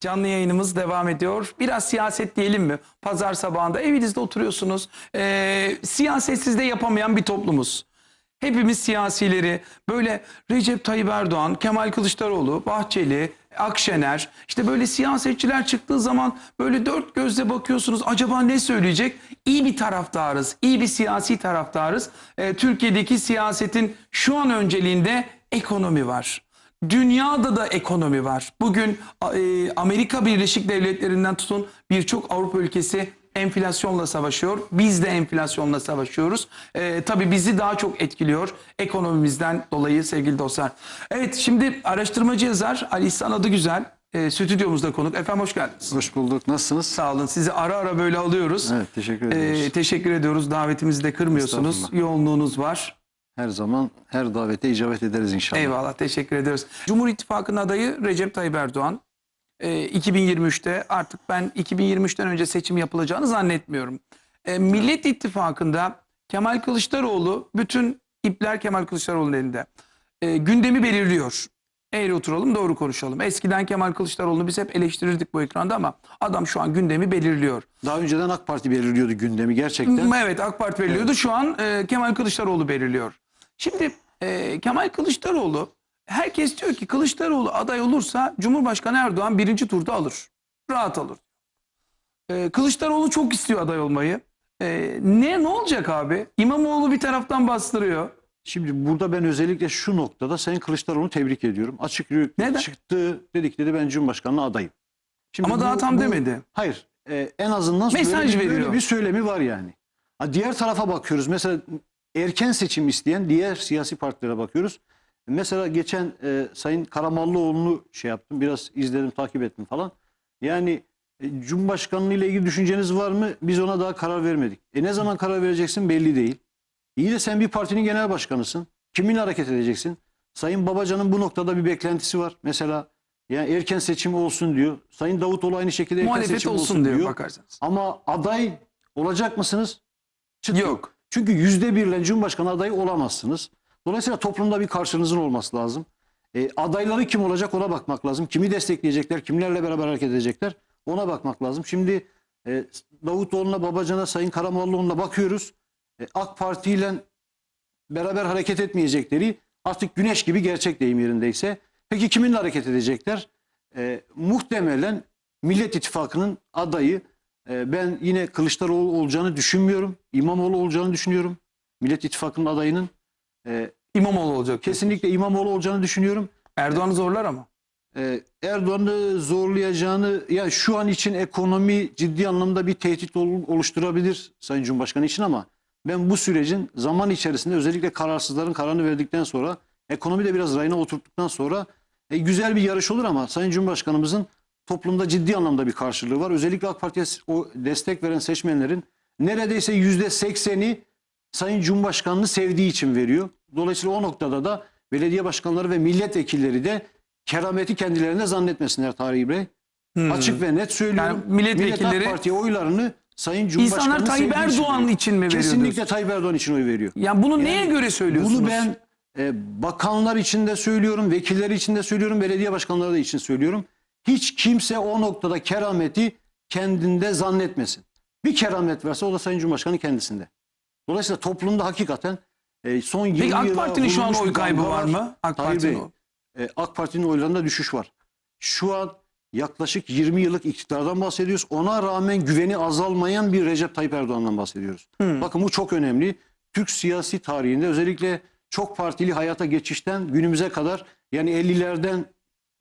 Canlı yayınımız devam ediyor. Biraz siyaset diyelim mi? Pazar sabahında evinizde oturuyorsunuz. Ee, siyasetsiz de yapamayan bir toplumuz. Hepimiz siyasileri böyle Recep Tayyip Erdoğan, Kemal Kılıçdaroğlu, Bahçeli, Akşener işte böyle siyasetçiler çıktığı zaman böyle dört gözle bakıyorsunuz. Acaba ne söyleyecek? İyi bir taraftarız, iyi bir siyasi taraftarız. Ee, Türkiye'deki siyasetin şu an önceliğinde ekonomi var. Dünyada da ekonomi var. Bugün e, Amerika Birleşik Devletleri'nden tutun birçok Avrupa ülkesi enflasyonla savaşıyor. Biz de enflasyonla savaşıyoruz. E, tabii bizi daha çok etkiliyor ekonomimizden dolayı sevgili dostlar. Evet şimdi araştırmacı yazar Ali İhsan adı güzel. E, stüdyomuzda konuk. Efendim hoş geldiniz. Hoş bulduk. Nasılsınız? Sağ olun. Sizi ara ara böyle alıyoruz. Evet, teşekkür ediyoruz. E, teşekkür ediyoruz. Davetimizi de kırmıyorsunuz. Yoğunluğunuz var. Her zaman her davete icabet ederiz inşallah. Eyvallah teşekkür ediyoruz. Cumhur İttifakı'nın adayı Recep Tayyip Erdoğan. Ee, 2023'te artık ben 2023'ten önce seçim yapılacağını zannetmiyorum. Ee, Millet İttifakı'nda Kemal Kılıçdaroğlu bütün ipler Kemal Kılıçdaroğlu'nun elinde. Ee, gündemi belirliyor. Eğri oturalım doğru konuşalım. Eskiden Kemal Kılıçdaroğlu'nu biz hep eleştirirdik bu ekranda ama adam şu an gündemi belirliyor. Daha önceden AK Parti belirliyordu gündemi gerçekten. Evet AK Parti belirliyordu. Şu an e, Kemal Kılıçdaroğlu belirliyor. Şimdi e, Kemal Kılıçdaroğlu herkes diyor ki Kılıçdaroğlu aday olursa Cumhurbaşkanı Erdoğan birinci turda alır. Rahat alır. E, Kılıçdaroğlu çok istiyor aday olmayı. E, ne ne olacak abi? İmamoğlu bir taraftan bastırıyor. Şimdi burada ben özellikle şu noktada Sayın Kılıçdaroğlu'nu tebrik ediyorum. Açık yürekli Neden? çıktı dedik dedi ben Cumhurbaşkanlığı adayım. Şimdi Ama daha tam demedi. Hayır. e, en azından Mesaj böyle, veriyor. böyle bir söylemi var yani. Ha, diğer tarafa bakıyoruz. Mesela erken seçim isteyen diğer siyasi partilere bakıyoruz. Mesela geçen e, Sayın Karamallıoğlu'nu şey yaptım. Biraz izledim, takip ettim falan. Yani e, Cumhurbaşkanlığı ile ilgili düşünceniz var mı? Biz ona daha karar vermedik. E ne zaman karar vereceksin belli değil. İyi de sen bir partinin genel başkanısın. Kiminle hareket edeceksin? Sayın Babacan'ın bu noktada bir beklentisi var. Mesela yani erken seçim olsun diyor. Sayın Davutoğlu aynı şekilde erken Muhalefet seçim olsun diyor, bakarsanız. Ama aday olacak mısınız? Çıt Yok. Çünkü yüzde birle Cumhurbaşkanı adayı olamazsınız. Dolayısıyla toplumda bir karşınızın olması lazım. E, adayları kim olacak ona bakmak lazım. Kimi destekleyecekler, kimlerle beraber hareket edecekler ona bakmak lazım. Şimdi e, Davutoğlu'na, Babacan'a, Sayın Karamollaoğlu'na bakıyoruz. E, AK Parti ile beraber hareket etmeyecekleri artık güneş gibi gerçek deyim yerindeyse. Peki kiminle hareket edecekler? E, muhtemelen Millet İttifakı'nın adayı ben yine Kılıçdaroğlu olacağını düşünmüyorum. İmamoğlu olacağını düşünüyorum. Millet İttifakı'nın adayının. E, İmamoğlu olacak. kesinlikle İmamoğlu olacağını düşünüyorum. Erdoğan'ı zorlar ama. E, Erdoğan'ı zorlayacağını ya şu an için ekonomi ciddi anlamda bir tehdit ol- oluşturabilir Sayın Cumhurbaşkanı için ama ben bu sürecin zaman içerisinde özellikle kararsızların kararını verdikten sonra ekonomi de biraz rayına oturttuktan sonra e, güzel bir yarış olur ama Sayın Cumhurbaşkanımızın toplumda ciddi anlamda bir karşılığı var. Özellikle AK Parti'ye o destek veren seçmenlerin neredeyse yüzde sekseni Sayın Cumhurbaşkanı'nı sevdiği için veriyor. Dolayısıyla o noktada da belediye başkanları ve milletvekilleri de kerameti kendilerine zannetmesinler Tarihi Bey. Açık ve net söylüyorum. Hmm. Yani milletvekilleri- Millet AK Parti'ye oylarını Sayın Cumhurbaşkanı İnsanlar Tayyip için Erdoğan veriyor. için mi veriyor Kesinlikle? Tayyip Erdoğan için oy veriyor. Yani bunu neye Yani göre söylüyorsunuz? Bunu ben e, bakanlar için de söylüyorum, vekiller için de söylüyorum, belediye başkanları da için söylüyorum. Hiç kimse o noktada kerameti kendinde zannetmesin. Bir keramet varsa o da Sayın Cumhurbaşkanı kendisinde. Dolayısıyla toplumda hakikaten e, son 20 Peki AK Parti'nin şu an oy kaybı damga var mı? AK Parti'nin e, AK Parti'nin oylarında düşüş var. Şu an yaklaşık 20 yıllık iktidardan bahsediyoruz. Ona rağmen güveni azalmayan bir Recep Tayyip Erdoğan'dan bahsediyoruz. Bakın bu çok önemli. Türk siyasi tarihinde özellikle çok partili hayata geçişten günümüze kadar yani 50'lerden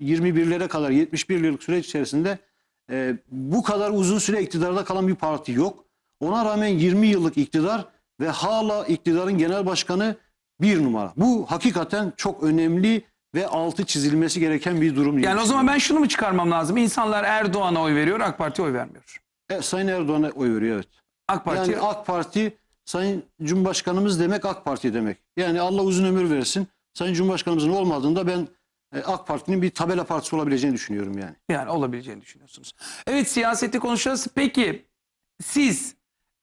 21'lere kadar 71 yıllık süreç içerisinde e, bu kadar uzun süre iktidarda kalan bir parti yok. Ona rağmen 20 yıllık iktidar ve hala iktidarın genel başkanı bir numara. Bu hakikaten çok önemli ve altı çizilmesi gereken bir durum. Yani o zaman ben şunu mu çıkarmam lazım? İnsanlar Erdoğan'a oy veriyor, AK Parti'ye oy vermiyor. E, Sayın Erdoğan'a oy veriyor evet. AK Parti Yani AK Parti Sayın Cumhurbaşkanımız demek AK Parti demek. Yani Allah uzun ömür versin. Sayın Cumhurbaşkanımızın olmadığında ben AK Parti'nin bir tabela partisi olabileceğini düşünüyorum yani. yani olabileceğini düşünüyorsunuz. Evet siyaseti konuşacağız. Peki siz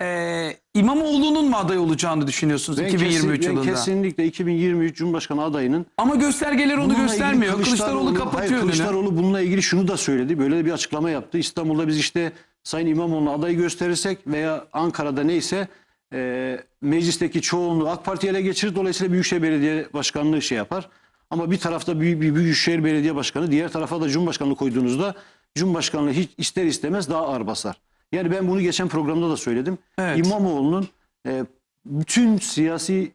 e, İmamoğlu'nun mu aday olacağını düşünüyorsunuz Ben 2023 kesin- ben yılında? kesinlikle 2023 Cumhurbaşkanı adayının Ama göstergeler onu göstermiyor. Kılıçdaroğlu, kapatıyor hayır, önünü. Kılıçdaroğlu bununla ilgili şunu da söyledi. Böyle bir açıklama yaptı. İstanbul'da biz işte Sayın İmamoğlu'na adayı gösterirsek veya Ankara'da neyse e, meclisteki çoğunluğu AK Parti ele geçirir. Dolayısıyla Büyükşehir Belediye Başkanlığı şey yapar. Ama bir tarafta büyük bir Büyükşehir Belediye Başkanı, diğer tarafa da Cumhurbaşkanlığı koyduğunuzda Cumhurbaşkanlığı hiç ister istemez daha ağır basar. Yani ben bunu geçen programda da söyledim. Evet. İmamoğlu'nun e, bütün siyasi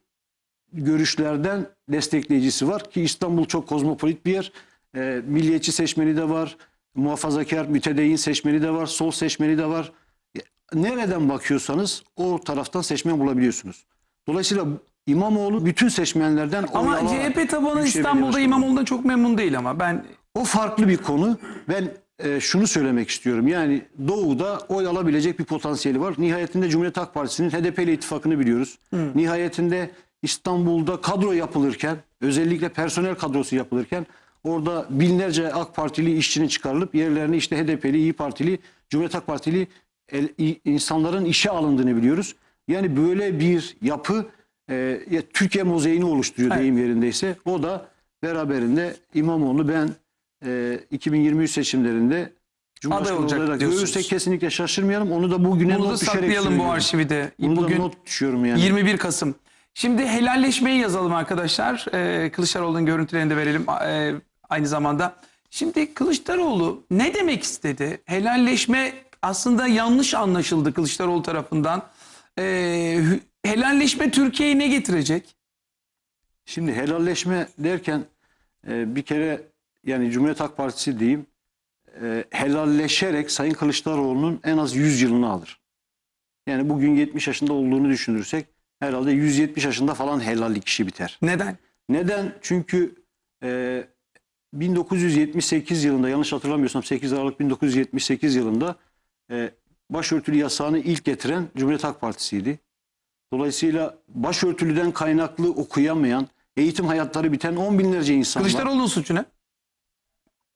görüşlerden destekleyicisi var ki İstanbul çok kozmopolit bir yer. E, milliyetçi seçmeni de var, muhafazakar, mütedeyyin seçmeni de var, sol seçmeni de var. E, Nereden bakıyorsanız o taraftan seçmen bulabiliyorsunuz. Dolayısıyla İmamoğlu bütün seçmenlerden Ama CHP tabanı İstanbul'da İmamoğlu'ndan çok memnun değil ama ben o farklı bir konu. Ben e, şunu söylemek istiyorum. Yani Doğu'da oy alabilecek bir potansiyeli var. Nihayetinde Cumhuriyet Halk Partisi'nin HDP ile ittifakını biliyoruz. Nihayetinde İstanbul'da kadro yapılırken, özellikle personel kadrosu yapılırken orada binlerce AK Partili işçinin çıkarılıp yerlerine işte HDP'li, İyi Partili, Cumhuriyet Halk Partili el- insanların işe alındığını biliyoruz. Yani böyle bir yapı e, ya Türkiye mozaiğini oluşturuyor Evet. deyim yerindeyse. O da beraberinde İmamoğlu ben e, 2023 seçimlerinde Cumhurbaşkanı olacak olarak diyorsunuz. görürsek kesinlikle şaşırmayalım. Onu da bugüne bunu da not düşerek saklayalım bu arşivi de. Bunu da Bugün not düşüyorum yani. 21 Kasım. Şimdi helalleşmeyi yazalım arkadaşlar. Ee, Kılıçdaroğlu'nun görüntülerini de verelim ee, aynı zamanda. Şimdi Kılıçdaroğlu ne demek istedi? Helalleşme aslında yanlış anlaşıldı Kılıçdaroğlu tarafından. Ee, helalleşme Türkiye'ye ne getirecek? Şimdi helalleşme derken e, bir kere yani Cumhuriyet Halk Partisi diyeyim e, helalleşerek Sayın Kılıçdaroğlu'nun en az 100 yılını alır. Yani bugün 70 yaşında olduğunu düşünürsek herhalde 170 yaşında falan helallik işi biter. Neden? Neden? Çünkü e, 1978 yılında yanlış hatırlamıyorsam 8 Aralık 1978 yılında e, başörtülü yasağını ilk getiren Cumhuriyet Halk Partisi'ydi. Dolayısıyla başörtülüden kaynaklı okuyamayan, eğitim hayatları biten on binlerce insan var. Kılıçdaroğlu'nun suçu ne?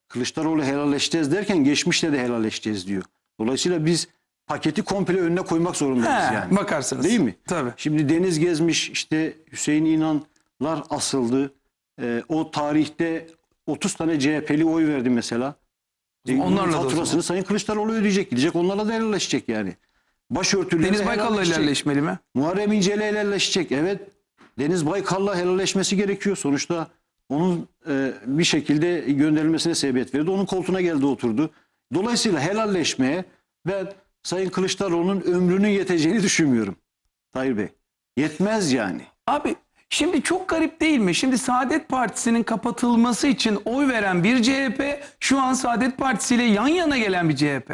Kılıçdaroğlu helalleşeceğiz derken geçmişle de helalleşeceğiz diyor. Dolayısıyla biz paketi komple önüne koymak zorundayız He, yani. Bakarsınız. Değil mi? Tabii. Şimdi Deniz Gezmiş, işte Hüseyin İnanlar asıldı. Ee, o tarihte 30 tane CHP'li oy verdi mesela. E, bunun Onlarla da o faturasını zaman. Sayın Kılıçdaroğlu ödeyecek. Gidecek onlarla da helalleşecek yani. Başörtüleri Deniz Baykal'la helalleşmeli mi? Muharrem İnce ile helalleşecek. Evet. Deniz Baykal'la helalleşmesi gerekiyor. Sonuçta onun e, bir şekilde gönderilmesine sebebiyet verdi. Onun koltuğuna geldi oturdu. Dolayısıyla helalleşmeye ben Sayın Kılıçdaroğlu'nun ömrünün yeteceğini düşünmüyorum. Tayyip Bey. Yetmez yani. Abi şimdi çok garip değil mi? Şimdi Saadet Partisi'nin kapatılması için oy veren bir CHP şu an Saadet Partisi ile yan yana gelen bir CHP.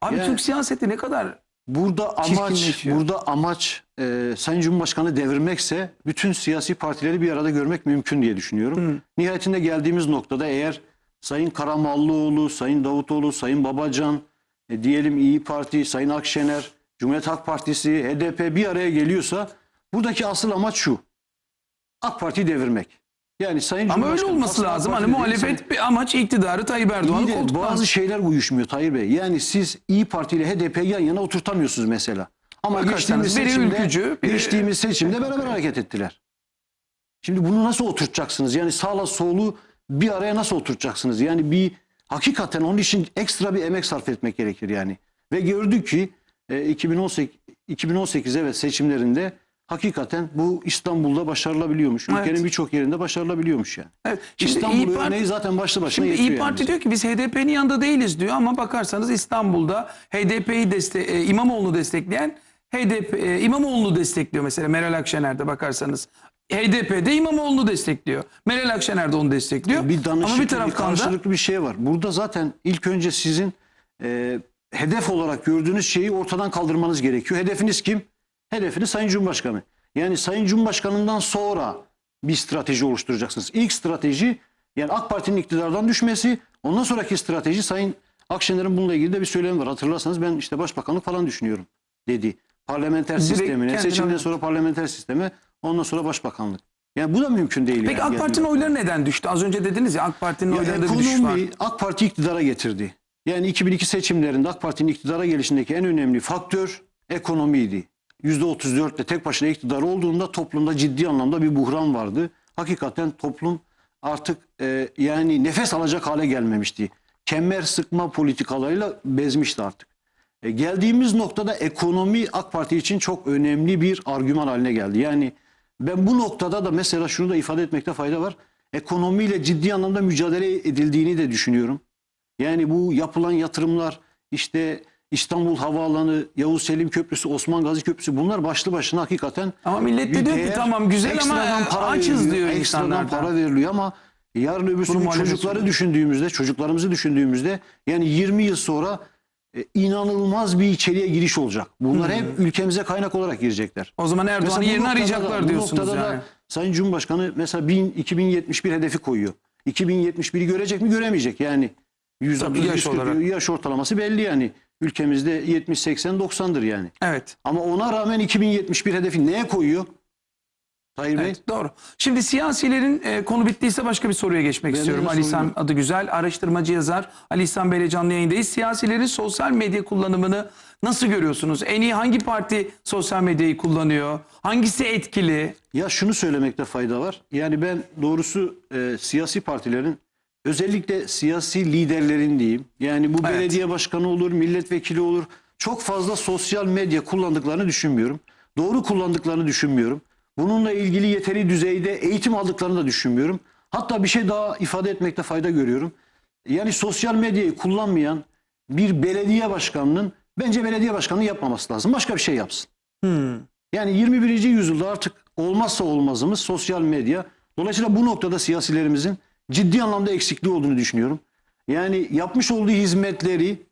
Abi Yani- Türk siyaseti ne kadar Burada amaç burada amaç e, Sayın Cumhurbaşkanı devirmekse bütün siyasi partileri bir arada görmek mümkün diye düşünüyorum. Nihayetinde geldiğimiz noktada eğer Sayın Karamallıoğlu, Sayın Davutoğlu, Sayın Babacan, e, diyelim İyi Parti, Sayın Akşener, Cumhuriyet Halk Partisi, HDP bir araya geliyorsa buradaki asıl amaç şu. AK Parti'yi devirmek. Yani Sayın ama öyle Cumhurbaşkanı olması aslında AK lazım. Parti Hani dediği muhalefet bir amaç iktidarı Tayyip Erdoğan'ı İyi de koltuktan. bazı şeyler uyuşmuyor Tayyip Bey. Yani siz İyi Parti ile HDP yan yana oturtamıyorsunuz mesela. Ama Bakarsanız geçtiğimiz biri seçimde, ülkücü, biri- geçtiğimiz seçimde beraber hareket ettiler. Şimdi bunu nasıl oturtacaksınız? Yani sağla solu bir araya nasıl oturtacaksınız? Yani bir hakikaten onun için ekstra bir emek sarf etmek gerekir yani. Ve gördük ki e, 2018 2018 evet seçimlerinde hakikaten bu İstanbul'da başarılabiliyormuş. Evet. Ülkenin birçok yerinde başarılabiliyormuş yani. Evet. Şimdi İstanbul İYİ Parti- örneği zaten başlı başına Şimdi yetiyor İyi yani Parti bize. diyor ki biz HDP'nin yanında değiliz diyor ama bakarsanız İstanbul'da HDP'yi deste e, İmamoğlu'nu destekleyen HDP e, İmamoğlu'nu destekliyor mesela Meral Akşener'de bakarsanız. HDP'de İmamoğlu'nu destekliyor. Meral Akşener de onu destekliyor. bir danışıklı, ama bir bir, taraftan da karşılıklı bir şey var. Burada zaten ilk önce sizin e, hedef olarak gördüğünüz şeyi ortadan kaldırmanız gerekiyor. Hedefiniz kim? Hedefiniz Sayın Cumhurbaşkanı. Yani Sayın Cumhurbaşkanı'ndan sonra bir strateji oluşturacaksınız. İlk strateji yani AK Parti'nin iktidardan düşmesi. Ondan sonraki strateji Sayın Akşener'in bununla ilgili de bir söylemi var. Hatırlarsanız ben işte başbakanlık falan düşünüyorum dedi. Parlamenter Direkt sistemine, kendine seçimden sonra parlamenter sisteme, ondan sonra başbakanlık. Yani bu da mümkün değil. Peki yani. AK Parti'nin oyları neden düştü? Az önce dediniz ya AK Parti'nin oylarında bir düşüş var. AK Parti iktidara getirdi. Yani 2002 seçimlerinde AK Parti'nin iktidara gelişindeki en önemli faktör, ekonomiydi. %34 ile tek başına iktidar olduğunda toplumda ciddi anlamda bir buhran vardı. Hakikaten toplum artık e, yani nefes alacak hale gelmemişti. Kemer sıkma politikalarıyla bezmişti artık. E, geldiğimiz noktada ekonomi AK Parti için çok önemli bir argüman haline geldi. Yani ben bu noktada da mesela şunu da ifade etmekte fayda var. Ekonomiyle ciddi anlamda mücadele edildiğini de düşünüyorum. Yani bu yapılan yatırımlar işte İstanbul Havaalanı, Yavuz Selim Köprüsü, Osman Gazi Köprüsü bunlar başlı başına hakikaten Ama millet de diyor ki değer. tamam güzel ama Ekstradan e, açız veriliyor, diyor ekstradan insanlar. da. para veriliyor ama yarın öbür Bunu gün çocukları düşündüğümüzde, çocuklarımızı düşündüğümüzde yani 20 yıl sonra e, inanılmaz bir içeriye giriş olacak. Bunlar hep ülkemize kaynak olarak girecekler. O zaman Erdoğan'ın Mesela bu yerini noktada arayacaklar diyorsunuz noktada yani. da Sayın Cumhurbaşkanı mesela 1000, 2071 hedefi koyuyor. 2071'i görecek mi göremeyecek yani. 130 Tabii yaş 140 olarak. yaş ortalaması belli yani. Ülkemizde 70 80 90'dır yani. Evet. Ama ona rağmen 2071 hedefi neye koyuyor? Tayyip Bey. Evet, doğru. Şimdi siyasilerin e, konu bittiyse başka bir soruya geçmek Ben istiyorum. Ali İhsan adı güzel. Araştırmacı yazar Ali İhsan Bey'le canlı yayındayız. Siyasilerin sosyal medya kullanımını nasıl görüyorsunuz? En iyi hangi parti sosyal medyayı kullanıyor? Hangisi etkili? Ya şunu söylemekte fayda var. Yani ben doğrusu e, siyasi partilerin özellikle siyasi liderlerin diyeyim. Yani bu Evet. belediye başkanı olur, milletvekili olur. Çok fazla sosyal medya kullandıklarını düşünmüyorum. Doğru kullandıklarını düşünmüyorum. Bununla ilgili yeteri düzeyde eğitim aldıklarını da düşünmüyorum. Hatta bir şey daha ifade etmekte fayda görüyorum. Yani sosyal medyayı kullanmayan bir belediye başkanının bence belediye başkanlığı yapmaması lazım. Başka bir şey yapsın. Yani 21. yüzyılda artık olmazsa olmazımız sosyal medya. Dolayısıyla bu noktada siyasilerimizin ciddi anlamda eksikliği olduğunu düşünüyorum. Yani yapmış olduğu hizmetleri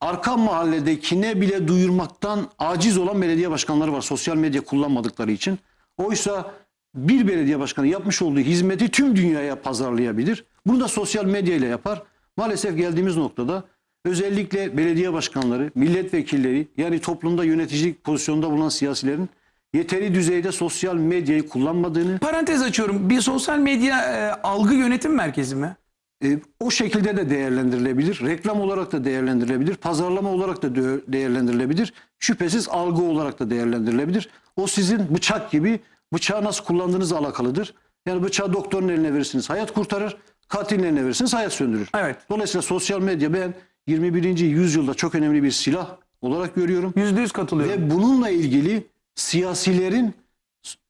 arka mahalledekine bile duyurmaktan aciz olan belediye başkanları var sosyal medya kullanmadıkları için. Oysa bir belediye başkanı yapmış olduğu hizmeti tüm dünyaya pazarlayabilir. Bunu da sosyal medya ile yapar. Maalesef geldiğimiz noktada özellikle belediye başkanları, milletvekilleri yani toplumda yöneticilik pozisyonunda bulunan siyasilerin yeteri düzeyde sosyal medyayı kullanmadığını, Parantez açıyorum. Bir sosyal medya e, algı yönetim merkezi mi? e, o şekilde de değerlendirilebilir. Reklam olarak da değerlendirilebilir. Pazarlama olarak da değerlendirilebilir. Şüphesiz algı olarak da değerlendirilebilir. O sizin bıçak gibi bıçağı nasıl kullandığınızla alakalıdır. Yani bıçağı doktorun eline verirsiniz hayat kurtarır. Katilin eline verirsiniz hayat söndürür. Evet. Dolayısıyla sosyal medya ben 21. yüzyılda çok önemli bir silah olarak görüyorum. Yüzde yüz katılıyorum. Ve bununla ilgili siyasilerin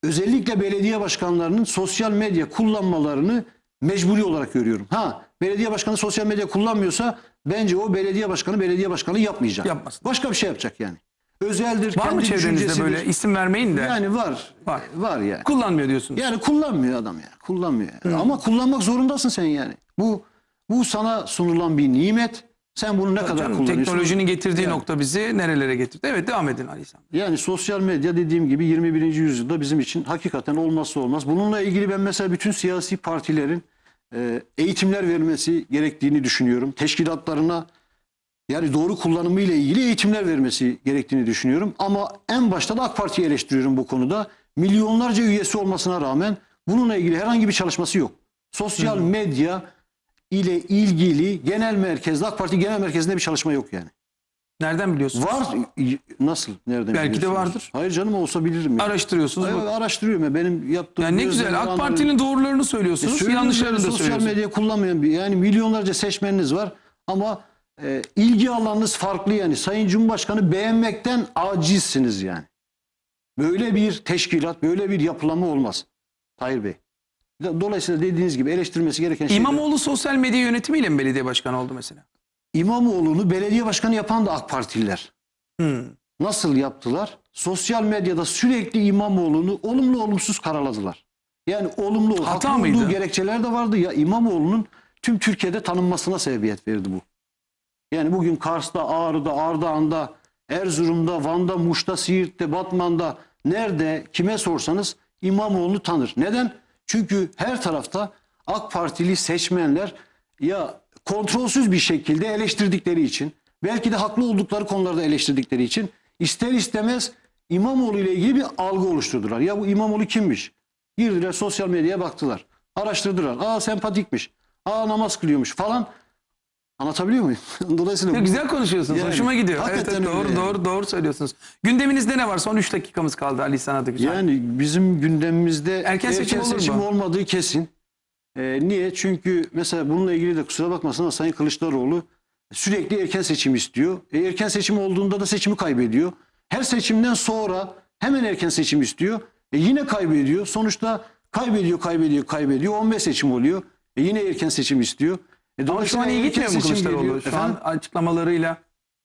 özellikle belediye başkanlarının sosyal medya kullanmalarını mecburi olarak görüyorum. Ha belediye başkanı sosyal medya kullanmıyorsa bence o belediye başkanı belediye başkanı yapmayacak. Yapmasın. Başka bir şey yapacak yani. Özeldir, Var mı çevrenizde böyle isim vermeyin de Yani var. Var. Var yani. kullanmıyor diyorsunuz. Yani kullanmıyor adam yani. Kullanmıyor. yani. Ama kullanmak zorundasın sen yani. Bu bu sana sunulan bir nimet. Sen bunu ne kadar Canım, kullanıyorsun? teknolojinin getirdiği Yani. nokta bizi nerelere getirdi? Evet devam edin Ali İhsan. Yani sosyal medya dediğim gibi 21. yüzyılda bizim için hakikaten olmazsa olmaz. Bununla ilgili ben mesela bütün siyasi partilerin e, eğitimler vermesi gerektiğini düşünüyorum. Teşkilatlarına yani doğru kullanımı ile ilgili eğitimler vermesi gerektiğini düşünüyorum. Ama en başta da AK Parti'yi eleştiriyorum bu konuda. Milyonlarca üyesi olmasına rağmen bununla ilgili herhangi bir çalışması yok. Sosyal medya ile ilgili genel merkezde AK Parti genel merkezinde bir çalışma yok yani. Nereden biliyorsunuz? Var. Nasıl? Nereden Belki de vardır. Hayır canım olsa bilirim. Yani. Araştırıyorsunuz. Hayır, bu. araştırıyorum ya. Benim yaptığım... Yani ne güzel AK Parti'nin doğrularını E, söylüyorsunuz, söylüyorum yanlışlarını da Sosyal söylüyorsunuz. medya kullanmayan bir... Yani milyonlarca seçmeniniz var ama e, ilgi alanınız farklı yani. Sayın Cumhurbaşkanı beğenmekten acizsiniz yani. Böyle bir teşkilat, böyle bir yapılanma olmaz. Tahir Bey. Dolayısıyla dediğiniz gibi eleştirilmesi gereken şey... İmamoğlu sosyal medya yönetimiyle mi belediye başkanı oldu mesela? İmamoğlu'nu belediye başkanı yapan da AK Partililer. Hmm. Nasıl yaptılar? Sosyal medyada sürekli İmamoğlu'nu olumlu olumsuz karaladılar. Yani olumlu Hata haklı mıydı? olduğu gerekçeler de vardı. Ya İmamoğlu'nun tüm Türkiye'de tanınmasına sebebiyet verdi bu. Yani bugün Kars'ta, Ağrı'da, Ardahan'da, Erzurum'da, Van'da, Muş'ta, Siirt'te, Batman'da nerede kime sorsanız İmamoğlu'nu tanır. Neden? Çünkü her tarafta AK Partili seçmenler ya kontrolsüz bir şekilde eleştirdikleri için belki de haklı oldukları konularda eleştirdikleri için ister istemez İmamoğlu ile ilgili bir algı oluşturdular. Ya bu İmamoğlu kimmiş? Girdiler sosyal medyaya baktılar. Araştırdılar. Aa sempatikmiş. Aa namaz kılıyormuş falan. Anlatabiliyor muyum? Dolayısıyla Ya bu- Güzel konuşuyorsunuz. Yani, Hoşuma gidiyor. Evet, hakikaten evet, doğru öyle yani. doğru doğru söylüyorsunuz. Gündeminizde ne var? Son 3 dakikamız kaldı Ali sana da güzel. Yani bizim gündemimizde Erken seçim olur mu? olmadığı kesin. Ee, niye? Çünkü mesela bununla ilgili de kusura bakmasın ama Sayın Kılıçdaroğlu sürekli erken seçim istiyor. E, erken seçim olduğunda da seçimi kaybediyor. Her seçimden sonra hemen erken seçim istiyor. E, yine kaybediyor. Sonuçta kaybediyor, kaybediyor, kaybediyor. 15 seçim oluyor. E, yine erken seçim istiyor. E, şu an iyi gitmiyor mu Kılıçdaroğlu? Şu an açıklamalarıyla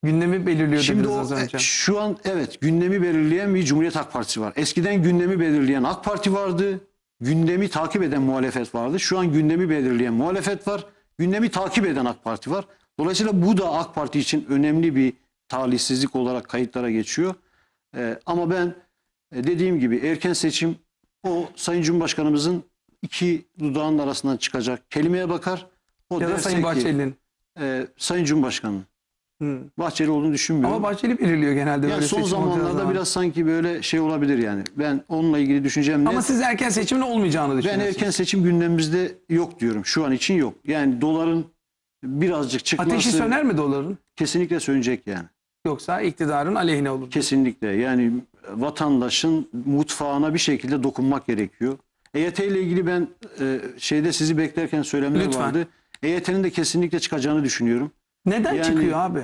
gündemi belirliyor Şimdi o, az önce. e, şu an evet gündemi belirleyen bir Cumhuriyet Halk Partisi var. Eskiden gündemi belirleyen AK Parti vardı. Gündemi takip eden muhalefet vardı. Şu an gündemi belirleyen muhalefet var. Gündemi takip eden AK Parti var. Dolayısıyla bu da AK Parti için önemli bir talihsizlik olarak kayıtlara geçiyor. E, ama ben e, dediğim gibi erken seçim o Sayın Cumhurbaşkanımızın iki dudağının arasından çıkacak kelimeye bakar. O ya da Sayın Bahçeli'nin. e, Sayın Cumhurbaşkanı Hı. Bahçeli olduğunu düşünmüyorum. Ama Bahçeli belirliyor genelde Yani son zamanlarda zaman. biraz sanki böyle şey olabilir yani. Ben onunla ilgili düşüncem Ama siz erken seçimin olmayacağını Ben düşünüyorsunuz. erken seçim gündemimizde yok diyorum. Şu an için yok. Yani doların birazcık çıkması Ateşi söner mi doların? kesinlikle sönecek yani. Yoksa iktidarın aleyhine olur. Kesinlikle. Yani vatandaşın mutfağına bir şekilde dokunmak gerekiyor. EYT ile ilgili ben e, şeyde sizi beklerken söylemler Lütfen. vardı. EYT'nin de kesinlikle çıkacağını düşünüyorum. Neden Yani- çıkıyor abi?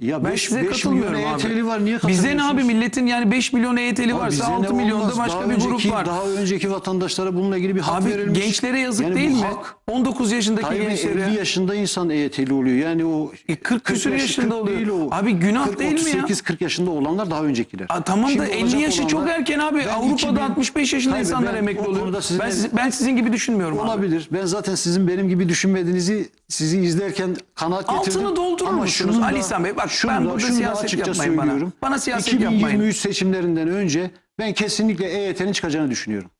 Ya Ben 5 size milyon katılmıyorum abi. EYT'li var. Niye Bize ne abi milletin yani 5 milyon EYT'li Abi varsa bize 6 ne olmaz? başka Daha bir grup önceki- var. Daha önceki vatandaşlara bununla ilgili bir hak Abi verilmiş. gençlere yazık Yani bu değil mi? hak. 19 yaşındaki Bey, gençlere. 50 yaşında insan EYT'li oluyor. Yani o E, 40 küsur yaş- yaşında 40 oluyor. değil o. Abi günah 40, değil mi ya? 38 40 yaşında olanlar daha öncekiler. Aa, tamam Şimdi da 50 olacak yaşı çok olanlar- erken abi. Ben Avrupa'da 2000 65 yaşında Bey, insanlar ben emekli o oluyor. konuda Ben, siz- ben sizin gibi düşünmüyorum abi. Olabilir. Ben zaten sizin benim gibi düşünmediğinizi sizi izlerken kanaat getirdim. Altını doldurur Ama musunuz şunu da- Ali İhsan Bey? Bak, şunu ben da- burada şunu da siyaset açıkça yapmayın bana. söylüyorum. Bana siyaset 2023 yapmayın. seçimlerinden önce ben kesinlikle EYT'nin çıkacağını düşünüyorum.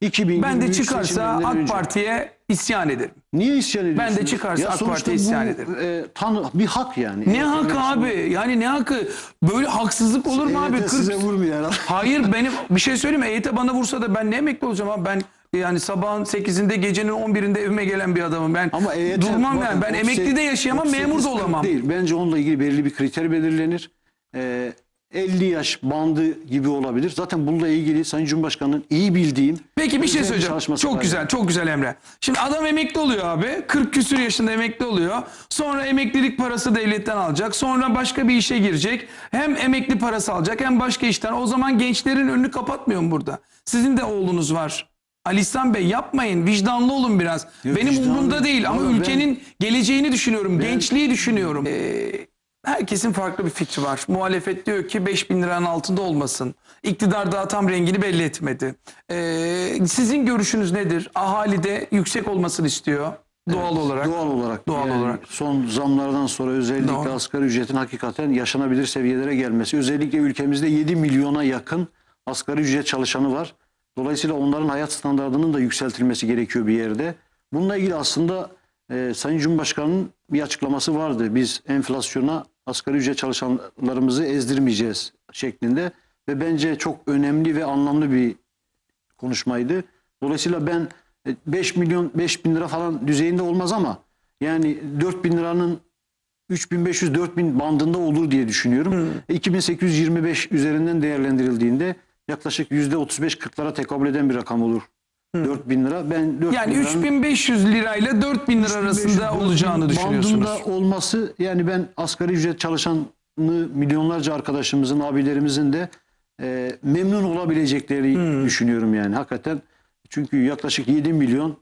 2023 Ben de çıkarsa AK. Parti'ye isyan ederim. Niye isyan ediyorsunuz? Ben de çıkarsa AK sonuçta Parti'ye bu, isyan ederim. E, tanı, bir hak yani. Ne EYT hakkı abi? Yani ne hakkı? Böyle haksızlık olur mu abi? EYT 40 size vurmuyor herhalde. Hayır benim bir şey söyleyeyim mi? EYT bana vursa da ben ne emekli olacağım abi? Ben yani sabahın 8'inde gecenin 11'inde evime gelen bir adamım. Ben Ama EYT durmam bakın, yani. Ben 38 emekli de yaşayamam, 38 memur da olamam. Değil. Bence onunla ilgili belirli bir kriter belirlenir. Ee, 50 yaş bandı gibi olabilir. Zaten bununla ilgili Sayın Cumhurbaşkanı'nın iyi bildiğim Peki bir şey söyleyeceğim. Çok var güzel, çok güzel Emre. Şimdi adam emekli oluyor abi. 40 küsür yaşında emekli oluyor. Sonra emeklilik parası devletten alacak. Sonra başka bir işe girecek. Hem emekli parası alacak hem başka işten. O zaman gençlerin önünü kapatmıyor mu burada? Sizin de oğlunuz var. Ali İhsan Bey yapmayın. Vicdanlı olun biraz. Yok, Benim vicdanlı- umurumda değil ama Vallahi ben- ülkenin geleceğini düşünüyorum. Gençliği düşünüyorum. Ee, herkesin farklı bir fikri var. Muhalefet diyor ki 5 bin liranın altında olmasın. İktidar daha tam rengini belli etmedi. Ee, sizin görüşünüz nedir? Ahali de yüksek olmasını istiyor doğal olarak. Doğal olarak. Doğal olarak. Son zamlardan sonra özellikle Doğru. asgari ücretin hakikaten yaşanabilir seviyelere gelmesi. Özellikle ülkemizde 7 milyona yakın asgari ücret çalışanı var. Dolayısıyla onların hayat standartının da yükseltilmesi gerekiyor bir yerde. Bununla ilgili aslında e, Sayın Cumhurbaşkanı'nın bir açıklaması vardı. Biz enflasyona asgari ücret çalışanlarımızı ezdirmeyeceğiz şeklinde. Ve bence çok önemli ve anlamlı bir konuşmaydı. Dolayısıyla ben e, 5 milyon 5 bin lira falan düzeyinde olmaz ama yani 4 bin liranın 3500-4000 bandında olur diye düşünüyorum. E, 2825 üzerinden değerlendirildiğinde yaklaşık %35-40'lara tekabül eden bir rakam olur. 4000 lira. Ben 4 Yani bin liranın- 3500 lirayla 4000 lira 3500, arasında 4000 olacağını düşünüyorsunuz. Bandında olması yani ben asgari ücret çalışanı milyonlarca arkadaşımızın, abilerimizin de e, memnun olabilecekleri Hmm. düşünüyorum yani hakikaten. Çünkü yaklaşık 7 milyon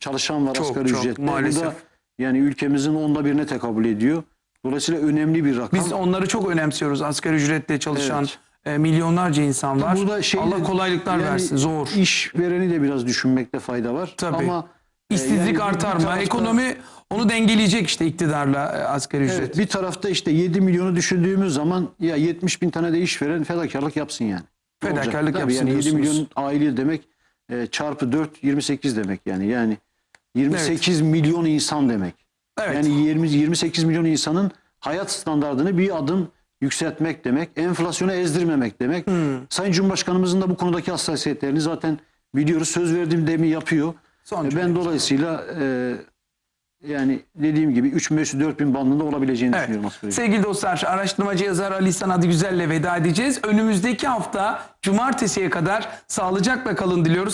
çalışan var Çok, asgari çok, ücretle. Bu maalesef. da yani ülkemizin onda birine tekabül ediyor. Dolayısıyla önemli bir rakam. Biz onları çok önemsiyoruz. Asgari ücretle çalışan Evet. E, milyonlarca insan var. Burada şey Allah kolaylıklar yani versin. Zor. İşvereni de biraz düşünmekte fayda var. Tabii. Ama e, İşsizlik yani artar mı? Ekonomi onu dengeleyecek işte iktidarla e, asgari ücret. Evet, bir tarafta işte 7 milyonu düşündüğümüz zaman ya 70 bin tane de işveren fedakarlık yapsın yani. Ne Fedakarlık olacak? Tabii yapsın yani 7 diyorsunuz. milyon aile demek e, çarpı 4 28 demek yani. Yani 28 milyon insan demek. Evet. Yani 20 28 milyon insanın hayat standartını bir adım yükseltmek demek. Enflasyonu ezdirmemek demek. Hmm. Sayın Cumhurbaşkanımızın da bu konudaki hassasiyetlerini zaten biliyoruz. Söz verdiğim demi yapıyor. Son E, cümle. ben dolayısıyla e, yani dediğim gibi 3-5-4 bin bandında olabileceğini Evet. düşünüyorum asgari. Sevgili dostlar araştırmacı yazar Ali İhsan Adı Güzel'le veda edeceğiz. Önümüzdeki hafta cumartesiye kadar sağlıcakla kalın diliyoruz.